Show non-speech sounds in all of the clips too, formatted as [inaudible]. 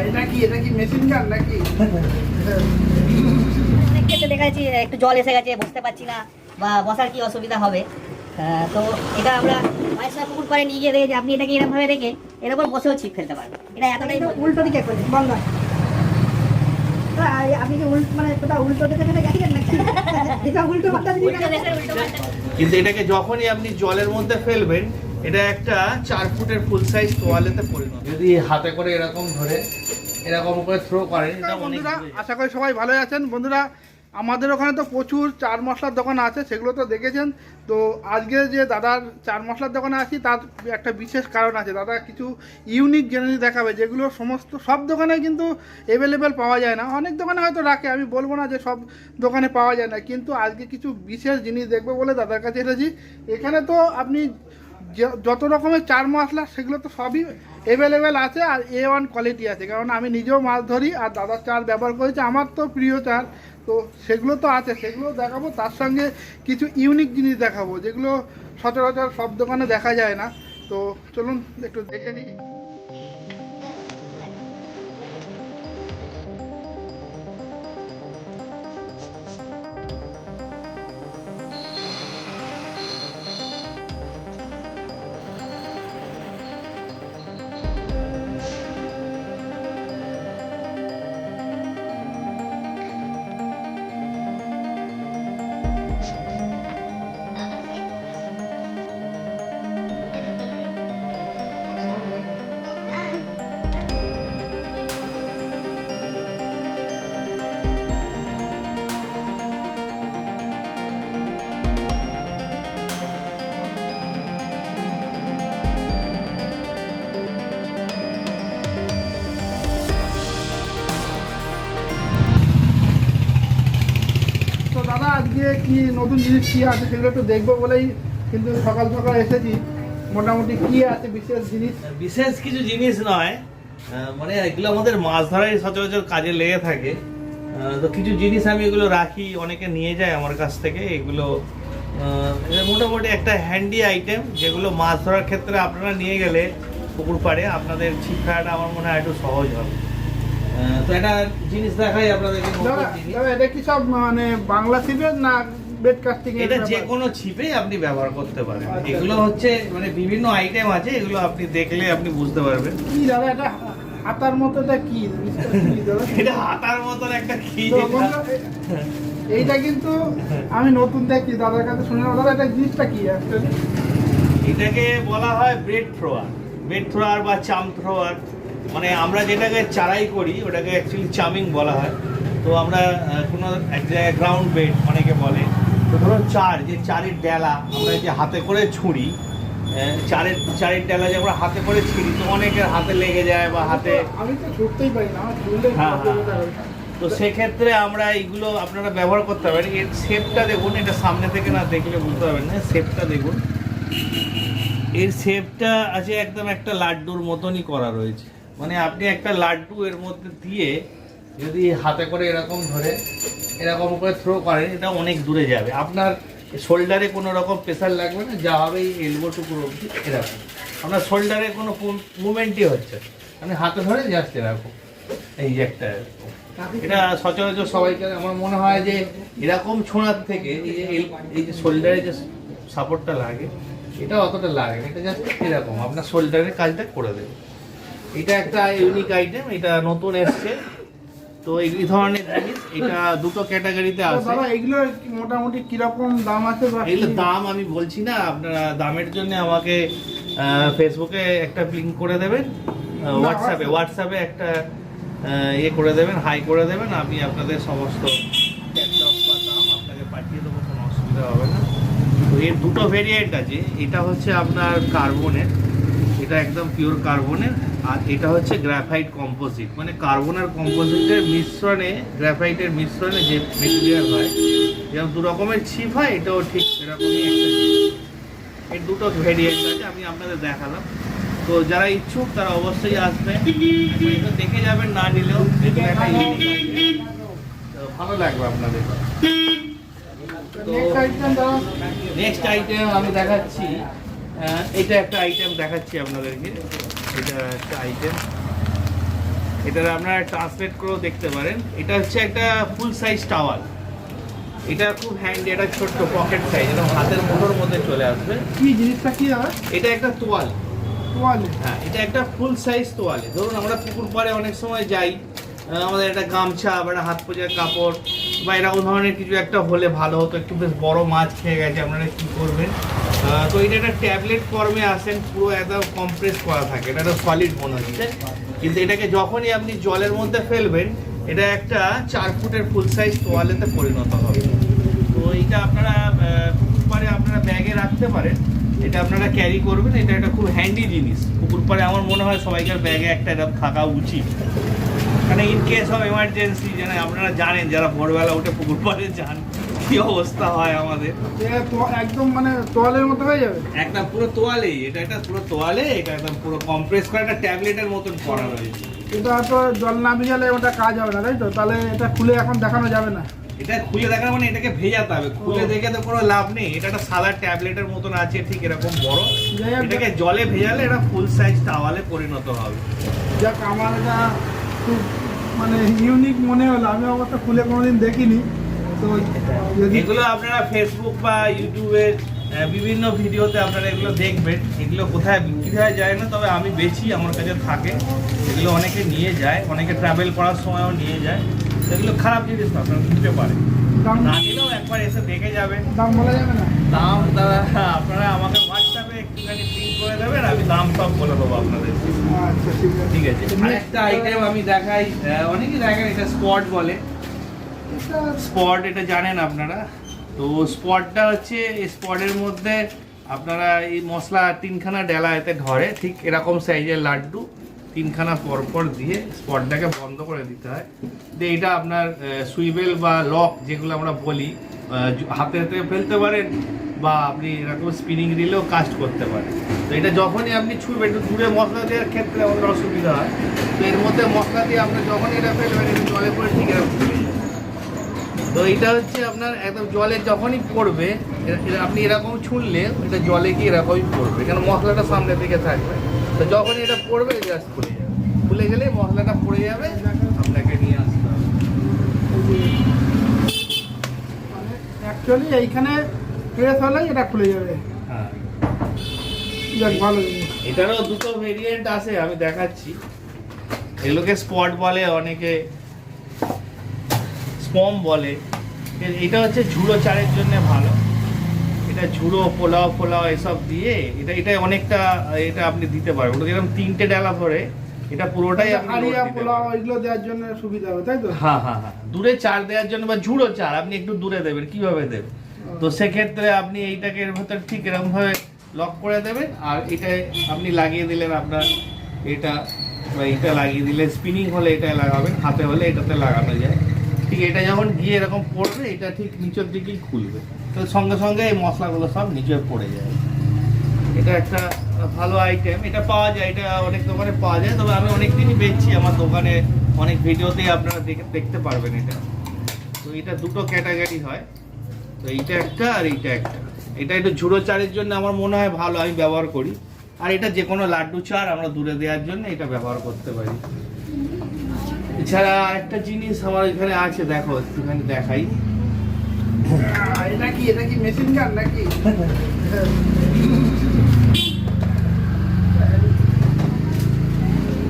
এটা কি? এটা কি মেশিন গান নাকি? অনেক ক্ষেত্রে দেখা যাচ্ছে একটু জল এসে গেছে বসতে পারছি না বা বসার কি অসুবিধা হবে? আহ, তো এটা আমরা পুকুর পাড়ে নিয়ে গিয়ে দেখে যে আপনি এটাকে এরকম ভাবে রেখে এর উপর বসেও ছিপ ফেলতে পারবেন। এটা এতটাই উল্টো দিকে করে আপনি কি উল্টো মানে কোথাও উল্টো দিকে থেকে গেছিলেন নাকি? এটা উল্টো পাল্টা। কিন্তু এটাকে যখনই আপনি জলের মধ্যে ফেলবেন এটা একটা চার ফুটের ফুল সাইজ তোয়ালেতে পরিণত। যদি হাতে করে এরকম ধরে এরকম করে থ্রো করেন বন্ধুরা আশা করি সবাই ভালো আছেন। বন্ধুরা আমাদের ওখানে তো প্রচুর চার মশলার দোকান আছে সেগুলো তো দেখেছেন। তো আজকে যে দাদার চার মশলার দোকানে আছি তার একটা বিশেষ কারণ আছে। দাদা কিছু ইউনিক জিনিস দেখাবে যেগুলো সমস্ত সব দোকানে কিন্তু অ্যাভেলেবেল পাওয়া যায় না। অনেক দোকানে হয়তো রাখে আমি বলব না যে সব দোকানে পাওয়া যায় না। কিন্তু আজকে কিছু বিশেষ জিনিস দেখব বলে দাদার কাছে এসেছি। এখানে তো আপনি যত রকমের চার মশলা, সেগুলো তো সবই অ্যাভেলেবেল আছে আর এ ওয়ান কোয়ালিটি আছে। কারণ আমি নিজেও মাছ ধরি আর দাদার চার ব্যবহার করেছি, আমার তো প্রিয় চার তো সেগুলো তো আছে, সেগুলো দেখাবো, তার সঙ্গে কিছু ইউনিক জিনিস দেখাবো, যেগুলো সচরাচর সব দোকানে দেখা যায় না। তো চলুন, একটু দেখে নিই। আজকে কি নতুন জিনিস কি আছে সেগুলো একটু দেখব বলেই কিন্তু সকাল সকাল এসেছি। মোটামুটি কি আছে বিশেষ জিনিস? বিশেষ কিছু জিনিস নয়। মানে এগুলো আমাদের মাছ ধরাই সচরাচর কাজে লেগে থাকে। তো কিছু জিনিস আমি এগুলো রাখি, অনেকে নিয়ে যায় আমার কাছ থেকে। এগুলো মোটামুটি একটা হ্যান্ডি আইটেম যেগুলো মাছ ধরার ক্ষেত্রে আপনারা নিয়ে গেলে পুকুর পাড়ে আপনাদের ফেলাটা আমার মনে হয় একটু সহজ হবে। তো একটা জিনিস দেখাই আপনাদেরকে এটা কি সব মানে বাংলা সিপের না বেড কাস্টিং এটা যে কোনো ছিপেই আপনি ব্যবহার করতে পারেন। এগুলো হচ্ছে মানে বিভিন্ন আইটেম আছে এগুলো আপনি দেখলে আপনি বুঝতে পারবেন কি দাদা এটা হাতার মতো এটা কি? এটা হাতার মতন একটা কি এইটা কিন্তু আমি নতুন দেখি দাদার কাছে শুনে দাদা এটা জিনিসটা কি? এটাকে বলা হয় ব্রেড থ্রোয়ার ব্রেড থ্রোয়ার বা চাম থ্রোয়ার মানে আমরা যেটাকে চারাই করি ওটাকে অ্যাকচুয়ালি চামিং বলা হয়। তো আমরা কোনো এক জায়গায় গ্রাউন্ড বেড অনেকে বলে। তো ধরুন চার যে চারের ডেলা আমরা যে হাতে করে ছুঁড়ি চারের চারের ডেলা যে আমরা হাতে করে ছিঁড়ি তো অনেকের হাতে লেগে যায় বা হাতে আমি তো ছুটতেই পারি না হ্যাঁ, হ্যাঁ, তো সেক্ষেত্রে আমরা এইগুলো আপনারা ব্যবহার করতে পারেন। এর শেপটা দেখুন এটা সামনে থেকে না দেখলে বুঝতে পারবেন না শেপটা দেখুন। এর শেপটা আছে একদম একটা লাড্ডুর মতনই করা রয়েছে। মানে আপনি একটা লাড্ডু এর মধ্যে দিয়ে যদি হাতে করে এরকম ধরে, এরকম করে থ্রো করেন, এটা অনেক দূরে যাবে। আপনার শোল্ডারে কোনো রকম প্রেশার লাগবে না, যা হবে এই এলবো টুকুর অবধি এরকম। আপনার শোল্ডারে কোনো মুভমেন্টই হচ্ছে। আপনি হাতে ধরে জাস্ট এরকম। এই যে একটা। এটা সচরাচর সবাইকে আমার মনে হয় যে এরকম ছোঁড়ার থেকে এই যে এই যে শোল্ডারে যে সাপোর্টটা লাগে, এটা অতটা লাগে না, এটা জাস্ট এরকম। আপনার শোল্ডারের কাজটা করে দেবে। এটা একটা ইউনিক আইটেম এটা নতুন এসছে। তো এই ধরনের জিনিস এটা দুটো ক্যাটাগরিতে আছে। দাদা এগুলো কি মোটামুটি কীরকম দাম আছে কি? দাম আমি বলছি না আপনারা দামের জন্য আমাকে ফেসবুকে একটা লিঙ্ক করে দেবেন হোয়াটসঅ্যাপে হোয়াটসঅ্যাপে একটা ইয়ে করে দেবেন হাই করে দেবেন আমি আপনাদের সমস্ত দাম আপনাকে পাঠিয়ে দেবো কোনো অসুবিধা হবে না। তো এর দুটো ভেরিয়েন্ট আছে এটা হচ্ছে আপনার কার্বনের এটা একদম পিওর কার্বনের আর এটা হচ্ছে গ্রাফাইট কম্পোজিট মানে কার্বন আর কম্পোজিটের মিশ্রণে গ্রাফাইটের মিশ্রণে যে মেটেরিয়াল হয় যেমন দু রকমের ছিপ হয় এটাও ঠিক সেরকমই একটা এর দুটো ভেরিয়েন্ট আছে আমি আপনাদের দেখালাম। তো যারা ইচ্ছুক তারা অবশ্যই আসবে। দেখে যাবেন না নিলেও ভালো লাগবে আপনাদের নেক্সট আইটেম আমি দেখাচ্ছি। এটা একটা আইটেম দেখাচ্ছি আপনাদেরকে। এটা একটা আইটেম এটা আপনারা ট্রান্সলেট করেও দেখতে পারেন। এটা হচ্ছে একটা ফুল সাইজ টাওয়াল এটা খুব হ্যান্ডি এটা ছোট্ট পকেট সাইজ এটা হাতের মুঠোর মধ্যে চলে আসবে। কি জিনিসটা কি এটা একটা তোয়াল। তোয়াল। হ্যাঁ এটা একটা ফুল সাইজ তোয়ালে। ধরুন আমরা পুকুর পাড়ে অনেক সময় যাই আমাদের একটা গামছা বা একটা হাত পোজার কাপড় বা এরকম ধরনের কিছু একটা হলে ভালো হতো। একটু বেশ বড় মাছ খেয়ে গেছে আপনারা কি করবেন? তো এটা একটা ট্যাবলেট ফর্মে আসেন, পুরো একদম কম্প্রেস করা থাকে। এটা একটা সলিড মনে হচ্ছে কিন্তু এটাকে যখনই আপনি জলের মধ্যে ফেলবেন, এটা একটা চার ফুটের ফুল সাইজ তোয়ালেতে পরিণত হবে। তো এইটা আপনারা পুকুর পাড়ে আপনারা ব্যাগে রাখতে পারেন। এটা আপনারা ক্যারি করবেন। এটা একটা খুব হ্যান্ডি জিনিস। পুকুর পাড়ে আমার মনে হয় সবাইকার ব্যাগে একটা এরকম থাকা উচিত। মানে ইন কেস অফ এমার্জেন্সি যেন আপনারা জানেন, যারা ভোরবেলা উঠে পুকুর পাড়ে যান। কি অবস্থা হয় আমাদের? তো একদম মানে তোয়ালের মতো হয়ে যাবে? একটা পুরো তোয়ালে এটা একটা পুরো তোয়ালে এটা একদম পুরো কম্প্রেস করে একটা ট্যাবলেটের মতন করা রয়েছে। এটা তো জল না ভিজালে ওটা কাজ হবে না তাই তো? তাহলে এটা খুলে এখন দেখানো যাবে না। এটা খুলে দেখার মানে এটাকে ভেজাতে হবে। খুলে দেখে তো কোনো লাভ নেই। এটা একটা সাদা ট্যাবলেটের মতন আছে ঠিক এরকম বড়। এটাকে জলে ভেজালে এটা ফুল সাইজ টাওয়ালে পরিণত হবে। যাক আমার এটা খুব মানে ইউনিক মনে হলো। আমি অবশ্য খুলে কোনোদিন দেখিনি। তো এগুলো আপনারা ফেসবুক বা ইউটিউবে বিভিন্ন ভিডিওতে আপনারা এগুলো দেখবেন। এগুলো কোথায় বিক্রি হয় যায় না তবে আমি বেছি আমার কাছে থাকে। এগুলো অনেকে নিয়ে যায় অনেকে ট্রাভেল করার সময়ও নিয়ে যায়। এগুলো খারাপ জিনিস না আপনারা নিতে পারেন। না নিলেও একবার এসে দেখে যাবেন। দাম বলা যাবে না? দাম দাদা আপনারা আমাকে হোয়াটসঅ্যাপে একটুখানি করে দেবেন আমি দাম সব বলে দেবো আপনাদের। আচ্ছা ঠিক আছে। আরেকটা আইটেম আমি দেখাই আহ, অনেকেই দেখেন এটা স্পট বলে। স্পট এটা জানেন আপনারা? তো স্পটটা হচ্ছে এই স্পটের মধ্যে আপনারা এই মশলা তিনখানা ডেলা এতে ধরে, ঠিক এরকম সাইজের লাড্ডু তিনখানা পরপর দিয়ে স্পটটাকে বন্ধ করে দিতে হয়। দিয়ে এটা আপনার সুইবেল বা লক যেগুলো আমরা বলি হাতে হাতে ফেলতে পারেন বা আপনি এরকম স্পিনিং রিলেও কাস্ট করতে পারেন। তো এটা যখনই আপনি ছুঁড়বেন একটু দূরে মশলা দেওয়ার ক্ষেত্রে আমাদের অসুবিধা হয়। তো এর মধ্যে মশলা দিয়ে আপনি যখনই এটা ফেলবেন এটা জলে পরে ঠিক এরকম। তো এটা হচ্ছে আপনার একদম জলে যখনই পড়বে আপনি এরকম ছুঁড়লে এটা জলে গিয়ে এরকমই পড়বে। কেন মশলাটা সামনে দিকে থাকবে। তো যখনই এটা পড়বে জাস্ট খুলে যাবে। খুলে গেলে মশলাটা পড়ে যাবে আপনাকে নিয়ে আসতে হবে। অ্যাকচুয়ালি এইখানে প্রেস হলেই এটা খুলে যাবে। হ্যাঁ। ভালো এটারও দুটো ভেরিয়েন্ট আছে আমি দেখাচ্ছি। এগুলোকে স্পট বলে অনেকে স্পম বলে। এটা হচ্ছে ঝুড়ো চারের জন্য ভালো। এটা ঝুড়ো পোলাও পোলাও এসব দিয়ে এটা এটা অনেকটা এটা আপনি দিতে পারবেন। ওটা যেরকম তিনটে ডালা ধরে এটা পুরোটাই আপনি হাড়িয়া পোলাও এগুলো দেওয়ার জন্য সুবিধা হবে তাই তো? হ্যাঁ হ্যাঁ হ্যাঁ। দূরে চার দেওয়ার জন্য বা ঝুড়ো চার আপনি একটু দূরে দেবেন কীভাবে দেবেন? তো সেক্ষেত্রে আপনি এইটাকে এর ভেতর ঠিক এরকম ভাবে লক করে দেবেন আর এটা আপনি লাগিয়ে দিলেন আপনার এটা বা এটা লাগিয়ে দিলে স্পিনিং হলে এটা লাগাবেন হাতে হলে এটাতে লাগানো যায়। ঠিক এটা যখন গিয়ে এরকম পড়বে, এটা ঠিক নিচের দিকেই খুলবে। তো সঙ্গে সঙ্গে এই মশলাগুলো সব নিচে পড়ে যায়। এটা একটা ভালো আইটেম এটা পাওয়া যায়, এটা অনেক দোকানে পাওয়া যায়, তবে আমি অনেক দিনই বেচছি আমার দোকানে। অনেক ভিডিওতেই আপনারা দেখে- দেখতে পারবেন এটা। তো এটা দুটো ক্যাটাগরি হয়। তো এইটা একটা আর এইটা একটা। এটা একটু ঝুড়ো চারের জন্য আমার মনে হয় ভালো, আমি ব্যবহার করি। আর এটা যে কোনো লাড্ডু চার আমরা দূরে দেওয়ার জন্য এটা ব্যবহার করতে পারি। এছাড়া একটা জিনিস আমার এখানে আছে দেখো একটুখানি দেখাই। এটা কি এটা কি মেশিন গান নাকি?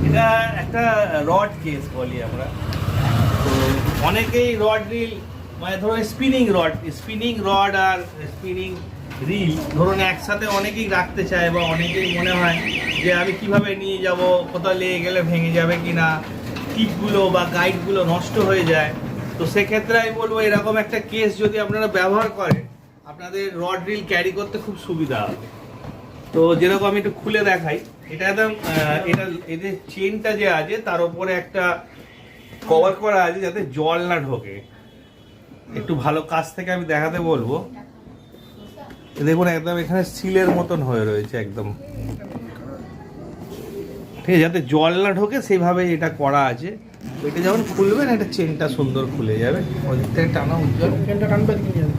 এটা একটা রড কেস বলি আমরা। তো অনেকেই রড রিল মানে ধরুন স্পিনিং রড স্পিনিং রড আর স্পিনিং রিল ধরুন একসাথে অনেকেই রাখতে চায় বা অনেকেই মনে হয় যে আমি কীভাবে নিয়ে যাব কোথাও লেগে গেলে ভেঙে যাবে কি না টিপগুলো বা গাইডগুলো নষ্ট হয়ে যায়, তো সেক্ষেত্রে আমি বলব এরকম একটা কেস যদি আপনারা ব্যবহার করেন, আপনাদের রড রিল ক্যারি করতে খুব সুবিধা হবে। তো যেরকম আমি একটু খুলে দেখাই, এটা একদম এটা এদের চেনটা যে আছে, তার উপরে একটা কভার করা আছে যাতে জল না ঢোকে। একটু ভালো কাছ থেকে আমি দেখাতে বলব। দেখুন, একদম এখানে সিলের মতন হয়ে রয়েছে একদম। ঠিক আছে যাতে জল না ঢোকে সেইভাবে এটা করা আছে। এটা যখন খুলবেন এটা চেনটা সুন্দর খুলে যাবে। ওদিক থেকে টানা উজ্জ্বল। চেনটা টানবে কি যাবে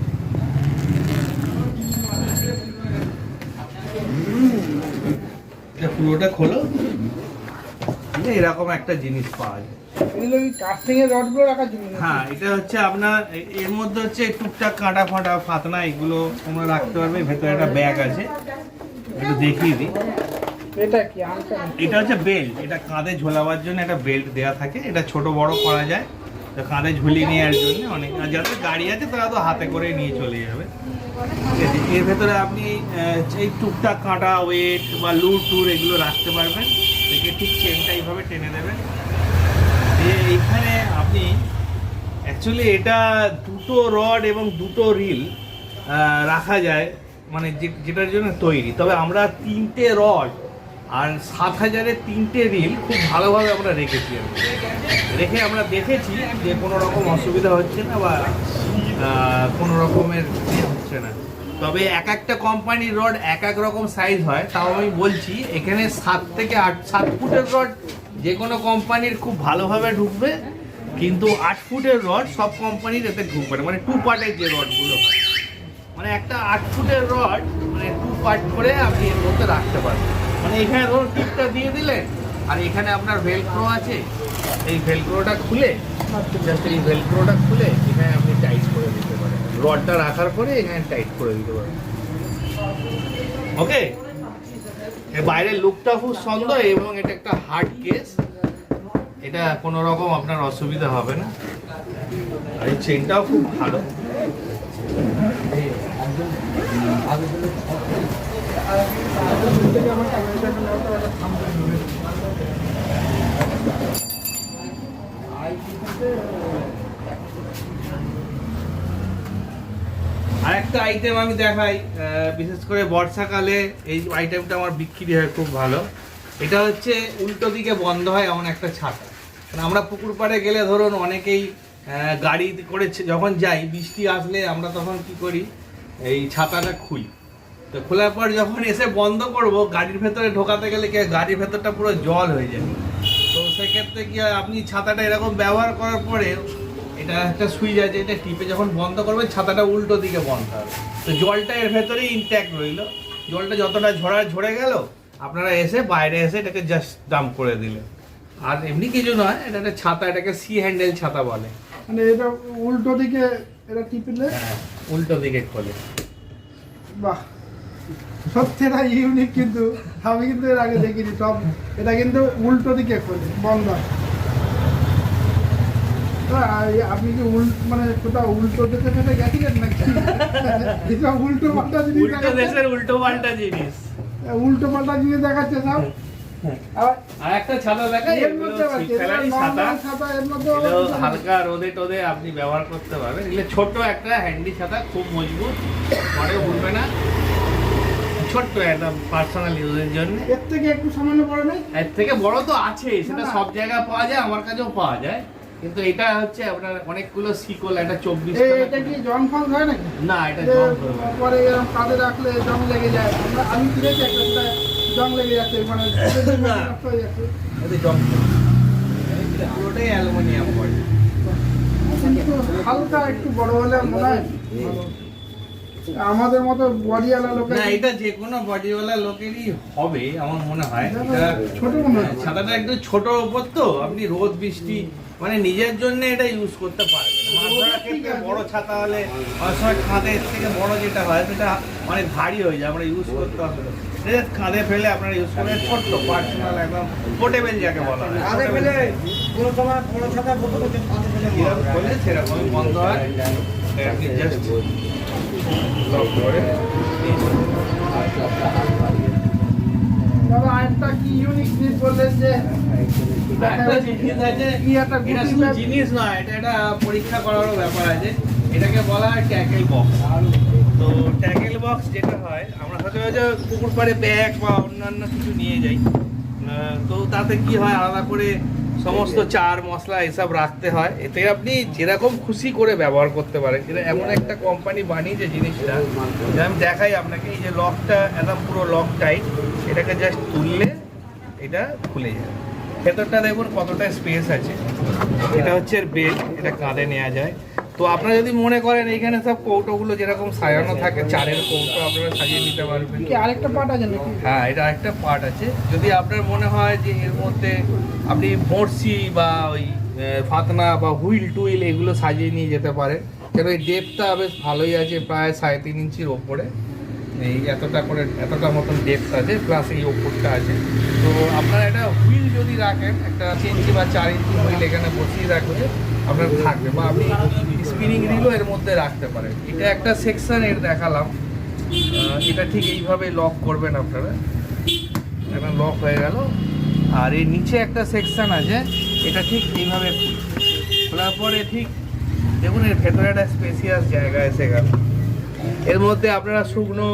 এটা পুরোটা খোলো। এরকম একটা জিনিস পাওয়া যায়? হ্যাঁ এটা হচ্ছে আপনার এর মধ্যে হচ্ছে টুকটাক কাঁটা ফাটা ফাতনা এগুলো তোমরা রাখতে পারবে। ভেতরে একটা ব্যাগ আছে। একটু দেখিয়ে দিই। এটা এটা হচ্ছে বেল্ট এটা কাঁধে ঝোলাবার জন্য একটা বেল্ট দেওয়া থাকে, এটা ছোট বড় করা যায়। তো কাঁধে ঝুলিয়ে নেওয়ার জন্য অনেক আর যাদের গাড়ি আছে, তারা তো হাতে করে নিয়ে চলে যাবে? এর ভেতরে আপনি এই টুকটাক কাঁটা ওয়েট বা লুর টুর এগুলো রাখতে পারবেন। দেখে ঠিক চেনটা এইভাবে টেনে দেবেন এইখানে আপনি অ্যাকচুয়ালি এটা দুটো রড এবং দুটো রিল রাখা যায় মানে যেটার জন্য তৈরি। তবে আমরা তিনটে রড আর সাত হাজারের তিনটে রিল খুব ভালোভাবে আমরা রেখেছি রেখে আমরা দেখেছি যে কোনো রকম অসুবিধা হচ্ছে না বা কোনো রকমের ইয়ে হচ্ছে না। তবে এক একটা কোম্পানির রড এক এক রকম সাইজ হয়, তাও আমি বলছি, এখানে সাত থেকে আট, সাত ফুটের রড যে কোনো কোম্পানির খুব ভালোভাবে ঢুকবে, কিন্তু আট ফুটের রড সব কোম্পানির এতে ঢুকবে না। মানে টু পার্টের যে রডগুলো হয়। মানে একটা আট ফুটের রড মানে টু পার্ট করে আপনি এর মধ্যে রাখতে পারবেন। মানে এখানে ধরুন টিপটা দিয়ে দিলেন আর এখানে আপনার ভেলক্রো আছে। এই ভেলক্রোটা খুলে জাস্ট এই ভেলক্রোটা খুলে, এখানে আপনি টাইট করে দিতে পারেন। রডটা রাখার পরে এখানে টাইট করে দিতে পারেন। ওকে বাইরের লুকটা খুব সুন্দর, এবং এটা একটা হার্ড কেস এটা কোনো রকম আপনার অসুবিধা হবে না। আর এই চেনটাও খুব ভালো। আরেকটা আইটেম আমি দেখাই বিশেষ করে বর্ষাকালে এই আইটেমটা আমার বিক্রি হয় খুব ভালো। এটা হচ্ছে উল্টো দিকে বন্ধ হয় এমন একটা ছাতা। মানে আমরা পুকুর পাড়ে গেলে ধরুন অনেকেই গাড়ি করে যখন যাই, বৃষ্টি আসলে আমরা তখন কি করি, এই ছাতাটা খুলি। তো খোলার পর যখন এসে বন্ধ করব গাড়ির ভেতরে ঢোকাতে গেলে কি গাড়ির ভেতরটা পুরো জল হয়ে যাবে তো সেক্ষেত্রে কি হয়? আপনি ছাতাটা এরকম ব্যবহার করার পরে এটা একটা সুইচ আছে এটা টিপে যখন বন্ধ করবে ছাতাটা উল্টো দিকে বন্ধ হবে। তো জলটা এর ভেতরেই ইনট্যাক্ট রইল। জলটা যতটা ঝরা ঝরে গেল আপনারা এসে বাইরে এসে এটাকে জাস্ট ডাম্প করে দিলেন। আর এমনি কিছু নয় এটা একটা ছাতা এটাকে সি হ্যান্ডেল ছাতা বলে। মানে এটা উল্টো দিকে এটা টিপলে? হ্যাঁ উল্টো দিকে খোলে। বাহ। সত্যি এটা ইউনিক কিন্তু আমি কিন্তু এর আগে দেখিনি সব এটা কিন্তু উল্টো দিকে বন্ধ। আপনি কি মানে কোথাও উল্টো দিকে গেছিলেন নাকি? এটা উল্টো পাল্টা জিনিস উল্টো দেখাচ্ছে। দেশের উল্টো পাল্টা জিনিস। উল্টো পাল্টা জিনিস দেখাচ্ছে সব। আর একটা ছাতা এর মধ্যে ছাতা। এর মধ্যে। হালকা রোদে টোদে আপনি ব্যবহার করতে পারবেন। এগুলো ছোট একটা হ্যান্ডি ছাতা খুব মজবুত। পরে উঠবে না। ছোট্ট একদম পার্সোনাল ইউজের জন্য। এর থেকে একটু সামান্য বড় নেই? এর থেকে বড় তো আছে সেটা। সব জায়গায় পাওয়া যায় আমার কাছেও পাওয়া যায়। কিন্তু এটা হচ্ছে আপনার অনেকগুলো সিকল একটা চব্বিশ এটা কি জং ফং হয় নাকি? না এটা জং পরে এরকম কাঁধে রাখলে জং লেগে যায়। আমরা আমি কিনেছি একটা জং লেগে যাচ্ছে মানে [laughs] হয়ে জং। পুরোটাই অ্যালুমিনিয়াম বডি হালকা একটু বড় হলে মনে হয়। আমাদের মতো বডিওয়ালা লোকের না এটা যে কোনো বডিওয়ালা লোকেরই হবে আমার মনে হয়। এটা ছোট মনে হয়। ছাতাটা একটু ছোট ওপর তো আপনি রোদ বৃষ্টি মানে নিজের জন্য এটা ইউজ করতে পারবেন। মাছ ধরার ক্ষেত্রে বড় ছাতা হলে অনেক কাঁধের থেকে বড় যেটা হয় সেটা অনেক ভারী হয়ে যায় আমরা ইউজ করতে হবে এটা কাঁধে ফেলে আপনারা ইউজ করবেন ছোট্ট পার্সোনাল একদম পোর্টেবল যাকে বলা হয়। আগে ফেলে কোনো সময় বড় ছাতা বন্ধ হয়। আপনি জাস্ট দাদা আরেকটা কি ইউনিক জিনিস বললেন যে জিনিস এটা নয় একটা পরীক্ষা করারও ব্যাপার আছে। এটাকে বলা হয় ট্যাকেল বক্স তো ট্যাকেল বক্স যেটা হয় আমরা সচরাচর পুকুর পাড়ে ব্যাগ বা অন্যান্য কিছু নিয়ে যাই। তো তাতে কি হয় আলাদা করে সমস্ত চার মশলা এসব রাখতে হয়। এতে আপনি যেরকম খুশি করে ব্যবহার করতে পারেন। এটা এমন একটা কোম্পানি বানিয়েছে জিনিসটা, যে আমি দেখাই আপনাকে, এই যে লকটা, একদম পুরো লক টাইট এটাকে জাস্ট তুললে এটা খুলে যায়। ভেতরটা দেখুন কতটা স্পেস আছে। এটা হচ্ছে বেল্ট এটা কাঁধে নেওয়া যায়। তো আপনারা যদি মনে করেন এখানে সব কৌটোগুলো যেরকম সাজানো থাকে চারের কৌটো আপনারা সাজিয়ে নিতে পারবেন। কি আরেকটা পার্ট আছে নাকি? হ্যাঁ এটা একটা পার্ট আছে। যদি আপনার মনে হয় যে এর মধ্যে আপনি বড়শি বা ওই ফাতনা বা হুইল টুইল এগুলো সাজিয়ে নিয়ে যেতে পারেন। কেন এই ডেপটা বেশ ভালোই আছে প্রায় সাড়ে তিন ইঞ্চির ওপরে। এই এতটা করে এতটা মতন ডেপথ আছে প্লাস এই ওপরটা আছে। তো আপনারা একটা হুইল যদি রাখেন একটা ইঞ্চি বা চার ইঞ্চি হুইল এখানে বসিয়ে রাখলে আপনার থাকবে বা আপনি স্পিনিং রিলও এর মধ্যে রাখতে পারেন। এটা একটা সেকশন এর দেখালাম। এটা ঠিক এইভাবে লক করবেন আপনারা। এখন লক হয়ে গেল। আর এর নিচে একটা সেকশন আছে। এটা ঠিক এইভাবে। খোলার পরে ঠিক দেখুন, এর ভেতরে একটা স্পেসিয়াস জায়গা এসে গেল এর মধ্যে আপনারা শুকনো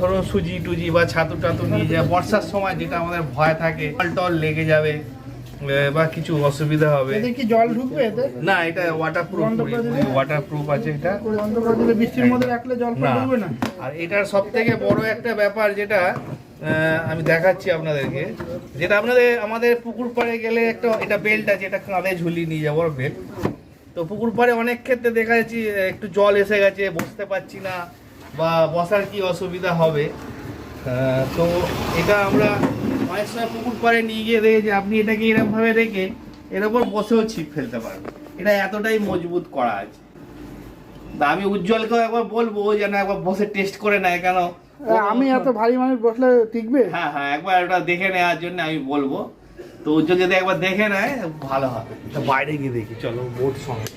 ধরুন সুজি টুজি বা ছাতু টাতু নিয়ে যায় বর্ষার সময় যেটা আমাদের ভয় থাকে টল লেগে যাবে। বা কিছু অসুবিধা হবে। এতে কি জল ঢুকবে এতে? না এটা ওয়াটার প্রুফ বন্ধ করে দিলে? ওয়াটার প্রুফ আছে এটা। বৃষ্টির মধ্যে রাখলে জল ঢুকবে না? আর এটার সব থেকে বড় একটা ব্যাপার যেটা আমি দেখাচ্ছি আপনাদেরকে। যেটা আপনাদের আমাদের পুকুর পাড়ে গেলে একটা এটা বেল্ট আছে এটা কাঁধে ঝুলিয়ে নিয়ে যাব বেল্ট তো পুকুর পাড়ে অনেক ক্ষেত্রে দেখা যাচ্ছে একটু জল এসে গেছে বসতে পারছি না বা বসার কি অসুবিধা হবে? তো এটা আমরা অনেক সময় পুকুর পাড়ে নিয়ে গিয়ে দেখেছি আপনি এটাকে এরকমভাবে রেখে এর উপর বসেও ছিপ ফেলতে পারবেন। এটা এতটাই মজবুত করা আছে। তা আমি উজ্জ্বলকেও একবার বলব যেন একবার বসে টেস্ট করে নেয় কেন। আমি এত ভারী মানুষ বসলে টিকবে? হ্যাঁ হ্যাঁ একবার ওটা দেখে নেওয়ার জন্য আমি বলব। তো উজ্জ্বল যদি একবার দেখে নেয় ভালো হবে। তো বাইরে গিয়ে দেখি চলো বোট সঙ্গে।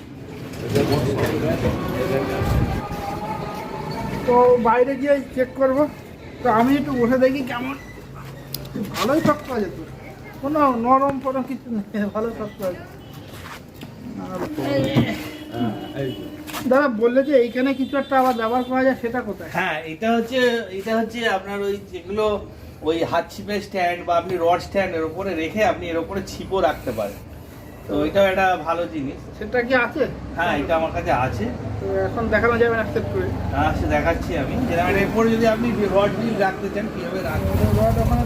তো বাইরে গিয়ে চেক করব। তো আমি একটু বসে দেখি কেমন। ভালোই শক্ত আছে তো কোনো নরম কোনো কিছু নেই ভালো শক্ত আছে দাদা বললে যে এইখানে কিছু একটা আবার ব্যবহার করা যায় সেটা কোথায়? হ্যাঁ এটা হচ্ছে এটা হচ্ছে আপনার ওই যেগুলো ওই হাত ছিপের স্ট্যান্ড বা আপনি রড স্ট্যান্ডের উপরে রেখে আপনি এর উপরে ছিপও রাখতে পারেন। তো এটাও একটা ভালো জিনিস। সেটা কি আছে? হ্যাঁ এটা আমার কাছে আছে। তো এখন দেখানো যাবে না সেট করে। হ্যাঁ সে দেখাচ্ছি আমি। যেরকম এরপরে যদি আপনি রড রিল রাখতে চান কীভাবে রাখবেন? রড ওখানে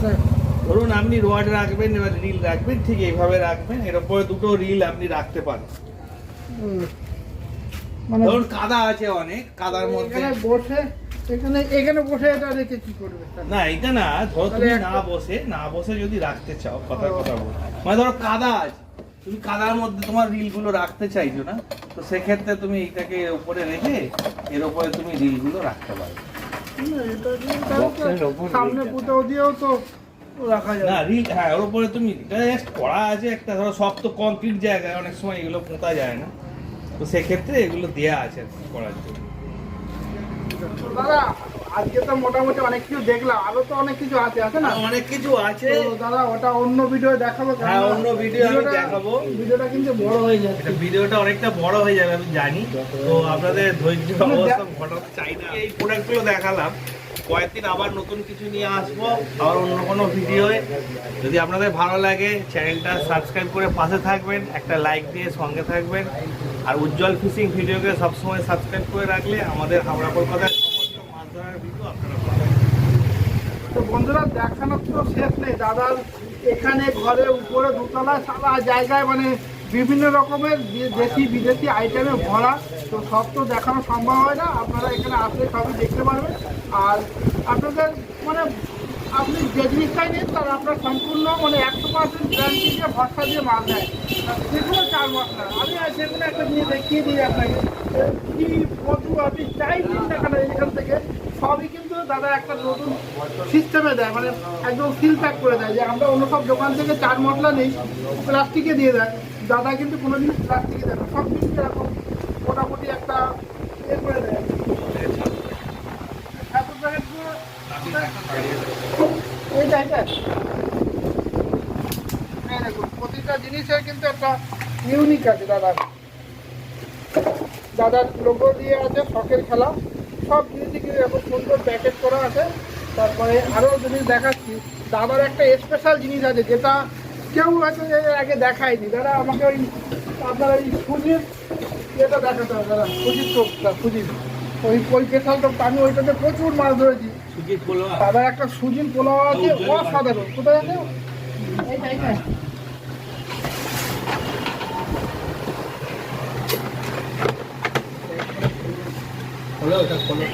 ধরুন আপনি রড রাখবেন এবার রিল রাখবেন ঠিক এইভাবে রাখবেন এর উপরে দুটো রিল আপনি রাখতে পারেন। মানে ধরুন কাদা আছে অনেক কাদার মধ্যে। বসে এখানে এখানে বসে এটা রেখে কি করবে না এটা না ধরো তুমি না বসে না বসে যদি রাখতে চাও কথা কথা বল মানে ধরো কাদা আছে তুমি কাদার মধ্যে তোমার রিলগুলো রাখতে চাইছো না তো সেক্ষেত্রে তুমি এইটাকে এর উপরে রেখে এর উপরে তুমি রিলগুলো রাখতে তো সামনে দিয়েও তো না রিল হ্যাঁ ওর উপরে তুমি জাস্ট করা আছে একটা ধরো শক্ত কংক্রিট জায়গায় অনেক সময় এগুলো পোঁতা যায় না। তো সেক্ষেত্রে এগুলো দেয়া আছে করার জন্য। দাদা আজকে তো মোটামুটি অনেক কিছু দেখলাম আরও তো অনেক কিছু আছে আছে না? অনেক কিছু আছে। দাদা ওটা অন্য ভিডিও দেখাবো হ্যাঁ, অন্য আমি দেখাবো। ভিডিওটা কিন্তু বড় হয়ে এটা ভিডিওটা অনেকটা বড় হয়ে যাবে আমি জানি। তো আপনাদের ধৈর্য অবস্থা ঘটাতে চাই না। এই প্রোডাক্টগুলো দেখালাম। কয়েকদিন আবার নতুন কিছু নিয়ে আসব, আবার অন্য কোনো ভিডিওয়ে। যদি আপনাদের ভালো লাগে, চ্যানেলটা সাবস্ক্রাইব করে পাশে থাকবেন, একটা লাইক দিয়ে সঙ্গে থাকবেন। আর উজ্জ্বল ফিশিং ভিডিওকে সবসময় সাবস্ক্রাইব করে রাখলে আমাদের হাওড়া কলকাতার সমস্ত মাছ ধরার ভিডিও আপনারা তো বন্ধুরা, দেখানোর তো শেষ নেই। দাদার এখানে ঘরে উপরে দোতলা সারা জায়গায় মানে বিভিন্ন রকমের দেশি, বিদেশি আইটেমে ভরা, তো সব তো দেখানো সম্ভব হয় না। আপনারা এখানে আসলে সবই দেখতে পারবেন। আর আপনাদের মানে আপনি যে জিনিসটাই নিন, তার আপনার সম্পূর্ণ মানে একশো পার্সেন্ট গ্যারান্টি দিয়ে ভরসা দিয়ে মাল দেয় কোনো চার মশলা। আমি আর কোনো একটা দিয়ে দেখিয়ে দিই আপনাকে। কি মধু আপনি চাই নিন না কেন এখান থেকে, সবই কিন্তু দাদা একটা নতুন সিস্টেমে দেয়। মানে একদম সিল প্যাক করে দেয় যে আমরা অন্য সব দোকান থেকে চার মশলা নেই, প্লাস্টিকে দিয়ে দেয়। দাদা কিন্তু কোনো জিনিস প্লাস্টিকে দেয় না। সব কিছু এরকম মোটামুটি একটা ইয়ে করে দেয়। এইটা এইটা হ্যাঁ দেখুন প্রতিটা জিনিসের কিন্তু একটা ইউনিক আছে দাদার দাদার লোগো দিয়ে আছে শখের খেলা। সব জিনিসই কিন্তু এত সুন্দর প্যাকেট করা আছে। তারপরে আরও জিনিস দেখাচ্ছি। দাদার একটা স্পেশাল জিনিস আছে যেটা কেউ হয়তো আগে দেখায়নি। দাদা আমাকে ওই আপনার ওই সুজির এটা দেখাতে হবে দাদা সুজির টোপটা সুজির ওই ওই স্পেশাল টোপটা আমি ওইটাতে প্রচুর মাছ ধরেছি। সুজিত বলো দাদার একটা সুজির পোলাও আছে অসাধারণ। কোথায় আছে? এইটা এইটা খোলো ওটা খোলো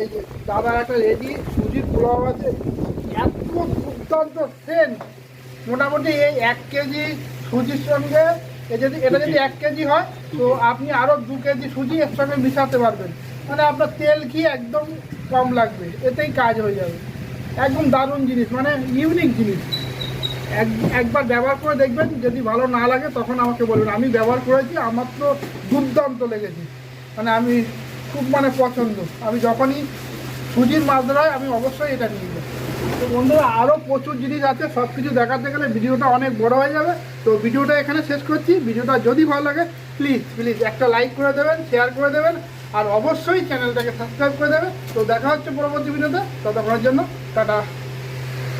এই যে দাদার একটা রেডি সুজির পোলাও আছে, এত দুর্দান্ত সেন্ট মোটামুটি এই এক কেজি সুজির সঙ্গে যদি এটা যদি এক কেজি হয়, তো আপনি আরও দু কেজি সুজি এর সঙ্গে মিশাতে পারবেন। মানে আপনার তেল ঘি একদম কম লাগবে, এতেই কাজ হয়ে যাবে। একদম দারুণ জিনিস মানে ইউনিক জিনিস। এক একবার ব্যবহার করে দেখবেন, যদি ভালো না লাগে, তখন আমাকে বলবেন। আমি ব্যবহার করেছি, আমার তো দুর্দান্ত লেগেছে। মানে আমি খুব মানে পছন্দ। আমি যখনই সুজির মাছ ধরায় আমি অবশ্যই এটা নিয়ে যাই তো বন্ধুরা আরও প্রচুর জিনিস আছে সব কিছু দেখাতে গেলে ভিডিওটা অনেক বড় হয়ে যাবে। তো ভিডিওটা এখানে শেষ করছি। ভিডিওটা যদি ভালো লাগে প্লিজ প্লিজ একটা লাইক করে দেবেন শেয়ার করে দেবেন, আর অবশ্যই চ্যানেলটাকে সাবস্ক্রাইব করে দেবেন। তো দেখা হচ্ছে পরবর্তী ভিডিওতে। ততক্ষণের জন্য, টাটা।